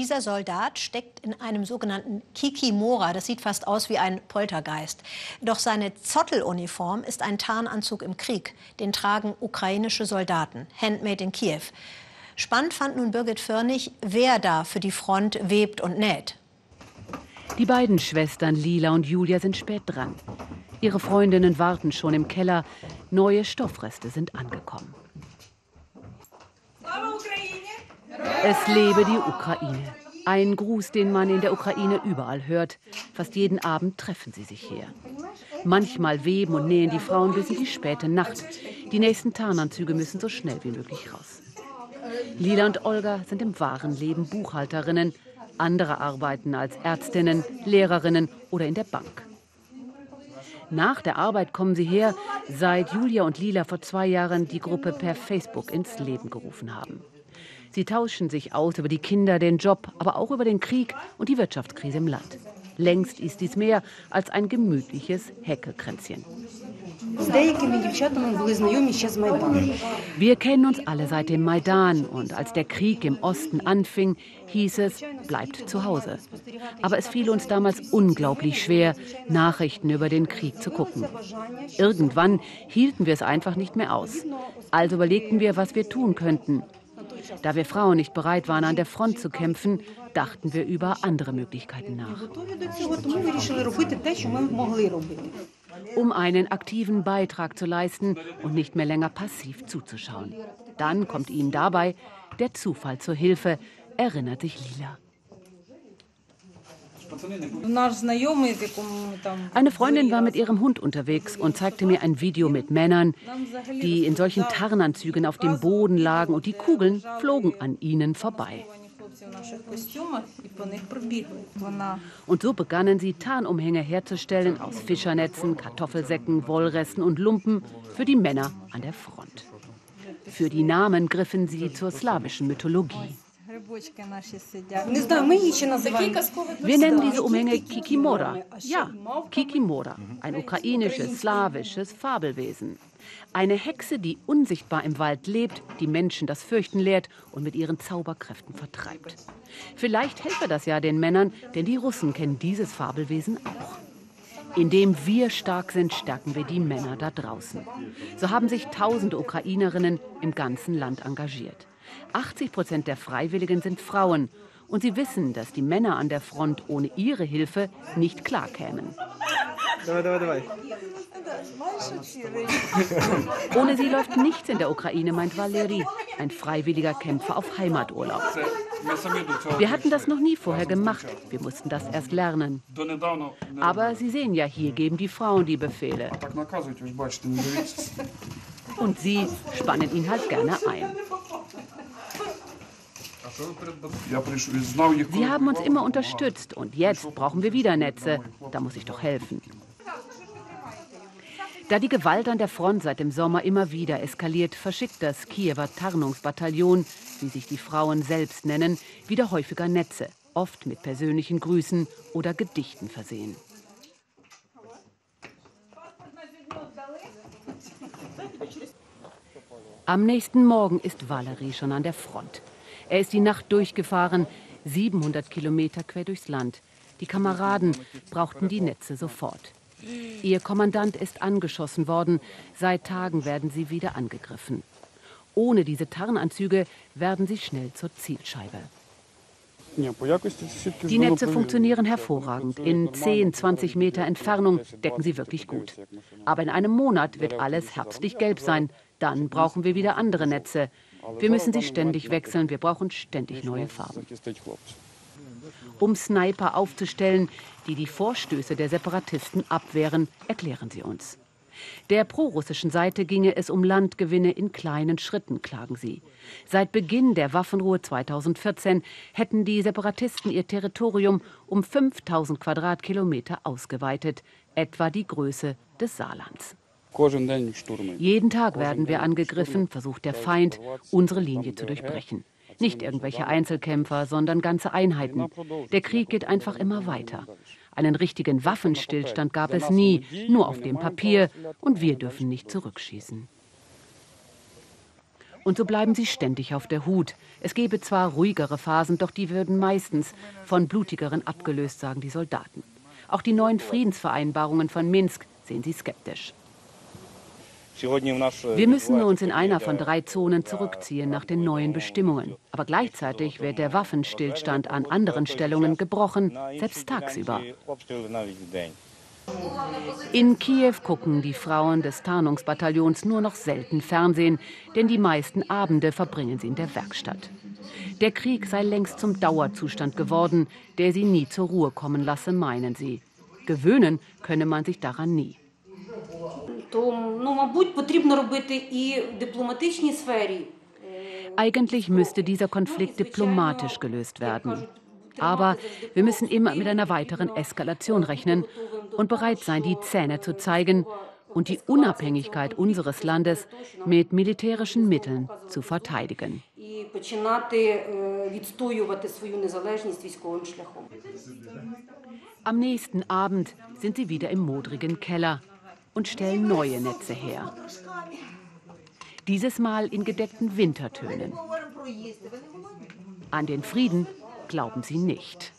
Dieser Soldat steckt in einem sogenannten Kikimora. Das sieht fast aus wie ein Poltergeist. Doch seine Zotteluniform ist ein Tarnanzug im Krieg. Den tragen ukrainische Soldaten, handmade in Kiew. Spannend fand nun Birgit Förnig, wer da für die Front webt und näht. Die beiden Schwestern Lila und Julia sind spät dran. Ihre Freundinnen warten schon im Keller. Neue Stoffreste sind angekommen. Es lebe die Ukraine. Ein Gruß, den man in der Ukraine überall hört. Fast jeden Abend treffen sie sich hier. Manchmal weben und nähen die Frauen bis in die späte Nacht. Die nächsten Tarnanzüge müssen so schnell wie möglich raus. Lila und Olga sind im wahren Leben Buchhalterinnen. Andere arbeiten als Ärztinnen, Lehrerinnen oder in der Bank. Nach der Arbeit kommen sie her, seit Julia und Lila vor zwei Jahren die Gruppe per Facebook ins Leben gerufen haben. Sie tauschen sich aus über die Kinder, den Job, aber auch über den Krieg und die Wirtschaftskrise im Land. Längst ist dies mehr als ein gemütliches Heckekränzchen. Wir kennen uns alle seit dem Maidan und als der Krieg im Osten anfing, hieß es, bleibt zu Hause. Aber es fiel uns damals unglaublich schwer, Nachrichten über den Krieg zu gucken. Irgendwann hielten wir es einfach nicht mehr aus. Also überlegten wir, was wir tun könnten. Da wir Frauen nicht bereit waren, an der Front zu kämpfen, dachten wir über andere Möglichkeiten nach. Um einen aktiven Beitrag zu leisten und nicht mehr länger passiv zuzuschauen. Dann kommt ihnen dabei der Zufall zur Hilfe, erinnert sich Lila. Eine Freundin war mit ihrem Hund unterwegs und zeigte mir ein Video mit Männern, die in solchen Tarnanzügen auf dem Boden lagen und die Kugeln flogen an ihnen vorbei. Und so begannen sie, Tarnumhänge herzustellen aus Fischernetzen, Kartoffelsäcken, Wollresten und Lumpen für die Männer an der Front. Für die Namen griffen sie zur slawischen Mythologie. Wir nennen diese Umhänge Kikimora. Ja, Kikimora, ein ukrainisches, slawisches Fabelwesen. Eine Hexe, die unsichtbar im Wald lebt, die Menschen das Fürchten lehrt und mit ihren Zauberkräften vertreibt. Vielleicht helfe das ja den Männern, denn die Russen kennen dieses Fabelwesen auch. Indem wir stark sind, stärken wir die Männer da draußen. So haben sich tausende Ukrainerinnen im ganzen Land engagiert. 80 Prozent der Freiwilligen sind Frauen. Und sie wissen, dass die Männer an der Front ohne ihre Hilfe nicht klarkämen. Ohne sie läuft nichts in der Ukraine, meint Valeri, ein freiwilliger Kämpfer auf Heimaturlaub. Wir hatten das noch nie vorher gemacht. Wir mussten das erst lernen. Aber Sie sehen ja, hier geben die Frauen die Befehle. Und sie spannen ihn halt gerne ein. Sie haben uns immer unterstützt und jetzt brauchen wir wieder Netze. Da muss ich doch helfen. Da die Gewalt an der Front seit dem Sommer immer wieder eskaliert, verschickt das Kiewer Tarnungsbataillon, wie sich die Frauen selbst nennen, wieder häufiger Netze, oft mit persönlichen Grüßen oder Gedichten versehen. Am nächsten Morgen ist Valerie schon an der Front. Er ist die Nacht durchgefahren, 700 Kilometer quer durchs Land. Die Kameraden brauchten die Netze sofort. Ihr Kommandant ist angeschossen worden. Seit Tagen werden sie wieder angegriffen. Ohne diese Tarnanzüge werden sie schnell zur Zielscheibe. Die Netze funktionieren hervorragend. In 10, 20 Meter Entfernung decken sie wirklich gut. Aber in einem Monat wird alles herbstlich gelb sein. Dann brauchen wir wieder andere Netze. Wir müssen sie ständig wechseln, wir brauchen ständig neue Farben. Um Sniper aufzustellen, die die Vorstöße der Separatisten abwehren, erklären sie uns. Der prorussischen Seite ginge es um Landgewinne in kleinen Schritten, klagen sie. Seit Beginn der Waffenruhe 2014 hätten die Separatisten ihr Territorium um 5000 Quadratkilometer ausgeweitet, etwa die Größe des Saarlands. Jeden Tag werden wir angegriffen, versucht der Feind, unsere Linie zu durchbrechen. Nicht irgendwelche Einzelkämpfer, sondern ganze Einheiten. Der Krieg geht einfach immer weiter. Einen richtigen Waffenstillstand gab es nie, nur auf dem Papier, und wir dürfen nicht zurückschießen. Und so bleiben sie ständig auf der Hut, Es gebe zwar ruhigere Phasen, doch die würden meistens von blutigeren abgelöst, sagen die Soldaten. Auch die neuen Friedensvereinbarungen von Minsk sehen sie skeptisch. Wir müssen uns in einer von drei Zonen zurückziehen nach den neuen Bestimmungen. Aber gleichzeitig wird der Waffenstillstand an anderen Stellungen gebrochen, selbst tagsüber. In Kiew gucken die Frauen des Tarnungsbataillons nur noch selten Fernsehen, denn die meisten Abende verbringen sie in der Werkstatt. Der Krieg sei längst zum Dauerzustand geworden, der sie nie zur Ruhe kommen lasse, meinen sie. Gewöhnen könne man sich daran nie. Eigentlich müsste dieser Konflikt diplomatisch gelöst werden. Aber wir müssen immer mit einer weiteren Eskalation rechnen und bereit sein, die Zähne zu zeigen und die Unabhängigkeit unseres Landes mit militärischen Mitteln zu verteidigen. Am nächsten Abend sind sie wieder im modrigen Keller und stellen neue Netze her. Dieses Mal in gedeckten Wintertönen. An den Frieden glauben sie nicht.